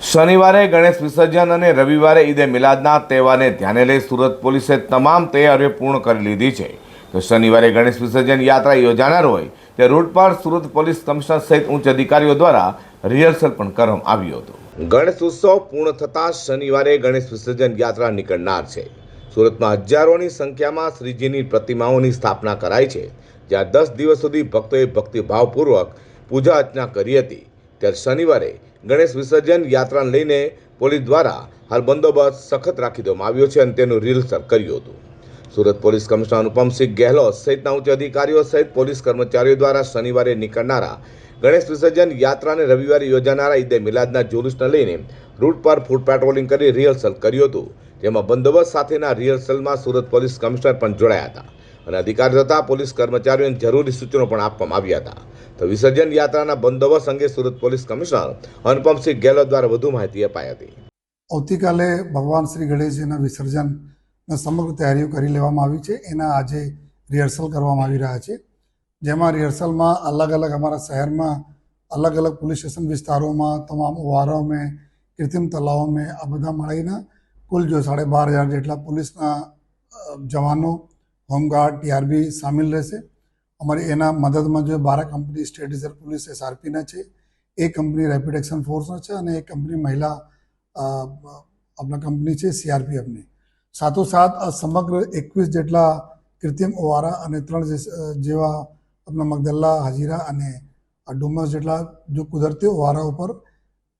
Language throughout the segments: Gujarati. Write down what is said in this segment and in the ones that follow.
શનિવારે ગણેશ વિસર્જન અને રવિવારે ઈદે મિલાદના તહેવારને ધ્યાને લઈ સુરત પોલીસે તમામ તૈયારીઓ પૂર્ણ કરી લીધી છે. તો શનિવારે ગણેશ વિસર્જન યાત્રા યોજાનાર હોય તે રૂટ પર સુરત પોલીસ કમિશનર સહિત ઉચ્ચ અધિકારીઓ દ્વારા રિહર્સલ પણ કરવામાં આવ્યું હતું. ગણેશ ઉત્સવ પૂર્ણ થતાં શનિવારે ગણેશ વિસર્જન યાત્રા નીકળનાર છે. સુરતમાં હજારોની સંખ્યામાં શ્રીજીની પ્રતિમાઓની સ્થાપના કરાઈ છે. જ્યાં દસ દિવસ સુધી ભક્તોએ ભક્તિભાવપૂર્વક પૂજા અર્ચના કરી હતી. ત્યારે શનિવારે ગણેશ વિસર્જન યાત્રાને લઈને પોલીસ દ્વારા હાલ બંદોબસ્ત સખત રાખી દેવામાં આવ્યો છે અને તેનું રિહર્સલ કર્યું હતું. સુરત પોલીસ કમિશનર અનુપમસિંહ ગેહલોત સહિતના ઉચ્ચ અધિકારીઓ સહિત પોલીસ કર્મચારીઓ દ્વારા શનિવારે નીકળનારા ગણેશ વિસર્જન યાત્રાને રવિવારે યોજાનારા ઈદે મિલાદના જુલુસને લઈને રૂટ પર ફૂટ પેટ્રોલિંગ કરી રિહર્સલ કર્યું હતું. જેમાં બંદોબસ્ત સાથેના રિહર્સલમાં સુરત પોલીસ કમિશનર પણ જોડાયા હતા. અને અધિકાર હતા પોલીસ કર્મચારીઓને જરૂરી સૂચનો પણ આપવામાં આવ્યા હતા. તો વિસર્જન યાત્રાના બંદોબસ્ત અંગે સુરત પોલીસ કમિશનર અનુપમસિંહ ગેહલોત દ્વારા વધુ માહિતી અપાઈ હતી. આવતીકાલે ભગવાન શ્રી ગણેશજીના વિસર્જનના સમગ્ર તૈયારીઓ કરી લેવામાં આવી છે. એના આજે રિહર્સલ કરવામાં આવી રહ્યા છે. જેમાં રિહર્સલમાં અલગ અલગ અમારા શહેરમાં અલગ અલગ પોલીસ સ્ટેશન વિસ્તારોમાં તમામ ઓવારો મેં, કૃત્રિમ તલાવો મેં, આ બધા મળીને કુલ જો સાડે બાર હજાર જેટલા પોલીસના જવાનો હોમગાર્ડ ટીઆરબી સામેલ રહેશે. અમારી એના મદદમાં જો બારા કંપની સ્ટેટ રિઝર્વ પોલીસ એસઆરપીના છે, એક કંપની રેપિડ એક્શન ફોર્સના છે અને એક કંપની મહિલા આપણા કંપની છે સીઆરપીએફની. સાથોસાથ સમગ્ર એકવીસ જેટલા કૃત્રિમ ઓવારા અને ત્રણ જેવા આપણા મગદલ્લા, હાજીરા અને ડુમસ જેટલા જો કુદરતી ઓવારા ઉપર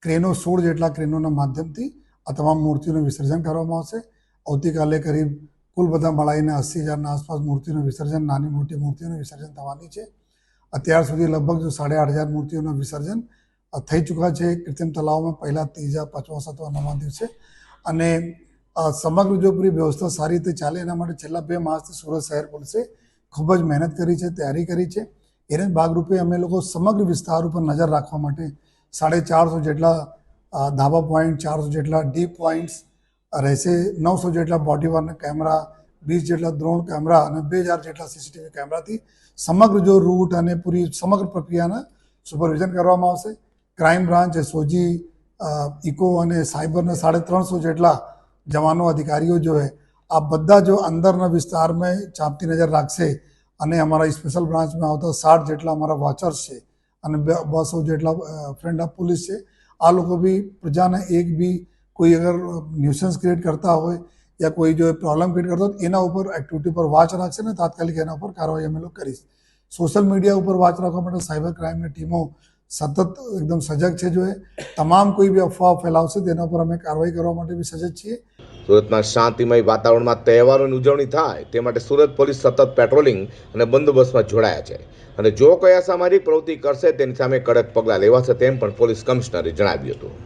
ક્રેનો સોળ જેટલા ક્રેનોના માધ્યમથી આ તમામ મૂર્તિઓનું વિસર્જન કરવામાં આવશે. આવતીકાલે કરીબ કુલ બધા મળાઈને અસી હજારના આસપાસ મૂર્તિઓનું વિસર્જન, નાની મોટી મૂર્તિઓનું વિસર્જન થવાની છે. અત્યાર સુધી લગભગ જો સાડા આઠ હજાર મૂર્તિઓનું વિસર્જન થઈ ચૂક્યા છે. કૃત્રિમ તલાવમાં પહેલા ત્રીજા, પાંચમા, સાતમા, નવમા દિવસે. અને સમગ્ર જો પૂરી વ્યવસ્થા સારી રીતે ચાલે. એના માટે છેલ્લા બે માસથી સુરત શહેર પોલીસે ખૂબ જ મહેનત કરી છે, તૈયારી કરી છે. એને ભાગરૂપે અમે લોકો સમગ્ર વિસ્તાર ઉપર નજર રાખવા માટે સાડે ચારસો જેટલા ધાબા પોઈન્ટ, ચારસો જેટલા ડીપ પોઈન્ટ્સ રહેશે. નવસો જેટલા બોડી વારના કેમેરા વીસ જેટલા દ્રોણ કેમેરા અને બે હજાર જેટલા સીસીટીવી કેમેરાથી સમગ્ર જો રૂટ અને પૂરી સમગ્ર પ્રક્રિયાના સુપરવિઝન કરવામાં આવશે. ક્રાઇમ બ્રાન્ચ એસઓજી ઇકો અને સાયબરના સાડે ત્રણસો જેટલા જવાનો અધિકારીઓ જો હે, આ બધા જો અંદરના વિસ્તારમાં ચાંપતી નજર રાખશે અને અમારા સ્પેશિયલ બ્રાન્ચમાં આવતા સાઠ જેટલા અમારા વોચર્સ છે અને બસો જેટલા ફ્રેન્ડ ઓફ પોલીસ છે. આ લોકો બી પ્રજાને એક બી કોઈ અગર ન્યુસન્સ ક્રિએટ કરતા હોય યા કોઈ જો પ્રોબ્લેમ ક્રિએટ કરતા હોય એના ઉપર એક્ટિવિટી પર વાચ રાખશે ને તાત્કાલિક એના ઉપર કાર્યવાહી અમે લોકો કરીશ સોશિયલ મીડિયા ઉપર વાચ રાખવા માટે સાયબર ક્રાઇમની ટીમો સતત એકદમ સજગ છે જો એ તમામ કોઈ બી અફવા ફેલાવશે તેના ઉપર અમે કાર્યવાહી કરવા માટે બી સજગ છીએ સુરતમાં શાંતિમય વાતાવરણમાં તહેવારોની ઉજવણી થાય, તે માટે સુરત પોલીસ સતત પેટ્રોલિંગ અને બંદોબસ્તમાં જોડાયા છે. અને જો કોઈ અસામાજિક પ્રવૃત્તિ કરશે, તેની સામે કડક પગલાં લેવાશે તેમ પણ પોલીસ કમિશનરે જણાવ્યું હતું.